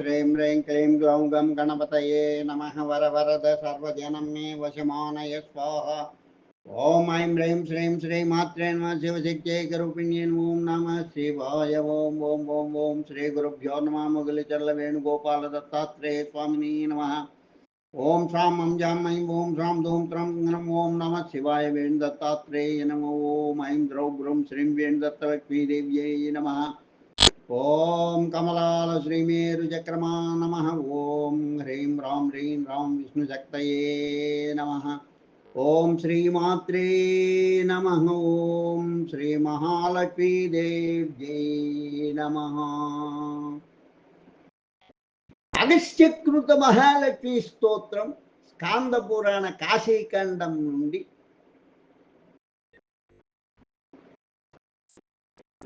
श्रीं ह्रीं क्लीं ग्लौं गं गणपतये नमः वरवरद सर्वजनं मे वशमानय स्वाहा। ॐ ऐं ह्रीं श्रीं श्रीमात्रे नमः शिवशक्त्यै करूपिण्ये ॐ नमः शिवाय। ॐ ॐ ॐ ॐ श्रीगुरुभ्यो नमः मुगलिचरलवेणुगोपालदत्तात्रेय स्वामिनी नमः। ॐ श्रां मं जां ऐं ॐ श्रां धूं त्रं ॐ नमः शिवाय वेणुदत्तात्रेय नमो। ॐ ऐं द्रौ ग्रुं श्रीं वेणुदत्तलक्ष्मीदेव्यै नमः। ఓం కమలాల శ్రీమేరు చక్రమా నమ. ఓం హ్రీం రాం హ్రీం రాం విష్ణు శక్తయే నమ. ఓం శ్రీమాత్రే నమ. ఓం శ్రీ మహాలక్ష్మీదేవ్యై నమ అగస్త్యకృత మహాలక్ష్మీ స్తోత్రం స్కాంద పురాణ కాశీఖండం నుండి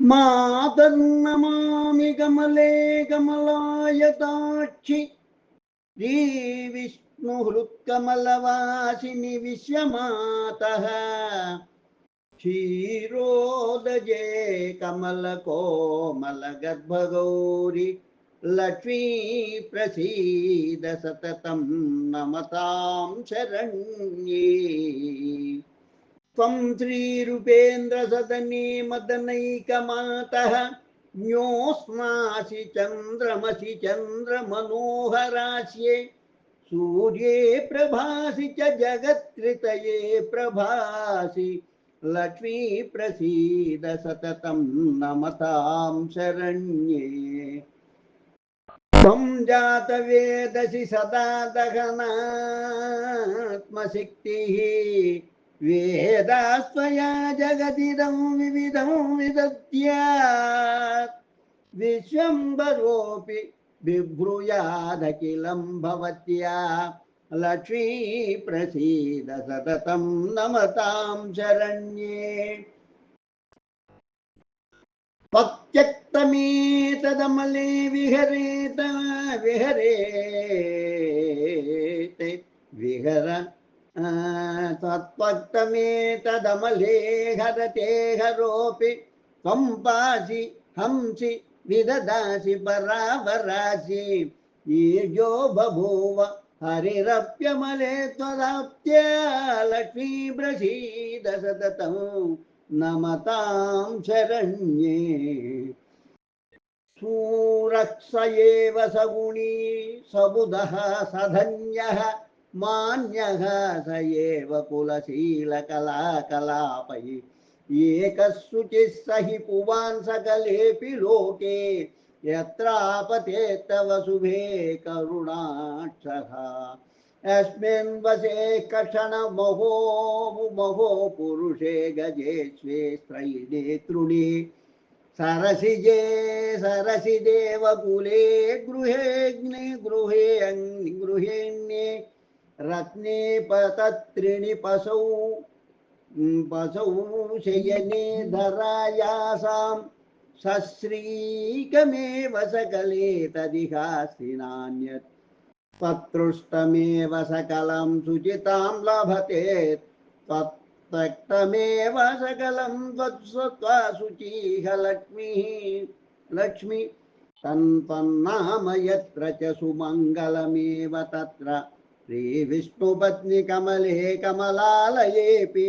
మాతర్నమామి కమలే కమలాయతాక్షి శ్రీ విష్ణు హృత్కమలవాసిని విశ్వమాత. క్షీరోదజే కమల కోమల గర్భగౌరి లక్ష్మీ ప్రసీద సతతం నమతాం శరణ్యే. त्वं श्रीरूपेन्द्रसदने मदनैकमातः न्योस्मासि चन्द्रमसि चन्द्रमनोहरास्ये सूर्ये प्रभासि च जगत्कृतये प्रभासि लक्ष्मी प्रसीद सततं नमतां शरण्ये। त्वं जातवेदसि सदा दहनात्मशक्तिः वेदास्त्वया जगदिदं विविधं विदद्यात् विश्वम्बरोऽपि बिभ्रूयादखिलं भवत्या लक्ष्मी प्रसीद सततं नमतां शरण्ये। पत्यक्तमेतदमले विहरेत विहरेत् विहर तत्त्वक्तमे तदमले हरते हरोऽपि त्वं पासि हंसि विददासि परावरासि ईर्यो बभूव हरिरप्यमले त्वदाप्त्या लक्ष्मी प्रसीद सततं नमतां शरण्ये सूरक्ष एव सगुणी सबुधः सधन्यः मान्यः स एव स हि पुवान् सकलेऽपि लोके, यत्रापते तव शुभे करुणाक्षः। अस्मिन् वसे कषणमहो महो पुरुषे गजे स्वे स्त्रयिणे तृणे। सरसिजे सरसि देवकुले गृहेऽग्नि गृहे गृहेण्ये रत्ने पतत्रिणि पशौ पशौ शयने धरायासां सश्रीकमेव सकले तदिहास्ति नान्यत् तत्पृष्टमेव सकलं शुचितां लभते तत्त्यक्तमेव सकलं त्वत्स्वत्वा शुचिः लक्ष्मीः लक्ष्मी तन्त्वन्नाम यत्र च सुमङ्गलमेव तत्र श्रीविष्णुपत्नि कमले कमलालयेऽपि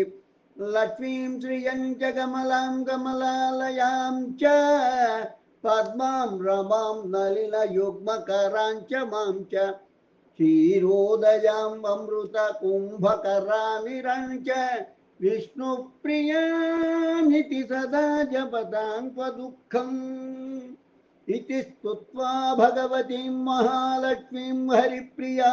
लक्ष्मीं श्रियं च कमलां कमलालयां च पद्मां रमां नलिनयुग्मकरां च माँ च क्षीरोदयाम् अमृतकुम्भकरानिरं च विष्णुप्रियानिति सदा जपदां त्वदुःखम् इति स्तुत्वा भगवतीं महालक्ष्मीं हरिप्रिया।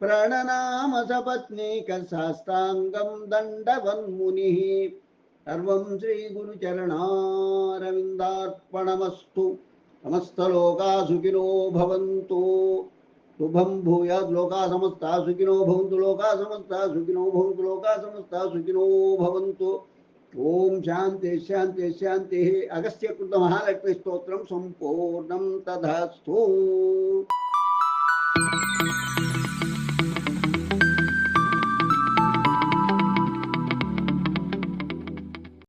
प्रणनाम सपत्नीकशास्ताङ्गं दण्डवन्मुनिः। सर्वं श्रीगुरुचरणारविन्दार्पणमस्तु। समस्तलोका सुखिनो भवन्तु। शुभं भूयात् लोका समस्ता सुखिनो भवन्तु। लोका समस्ता सुखिनो भवन्तु। लोका समस्ता सुखिनो भवन्तु। ओम शांति शांति शांति। अगस्त्य कृत महालक्ष्मी स्त्रोत्र संपूर्ण तथा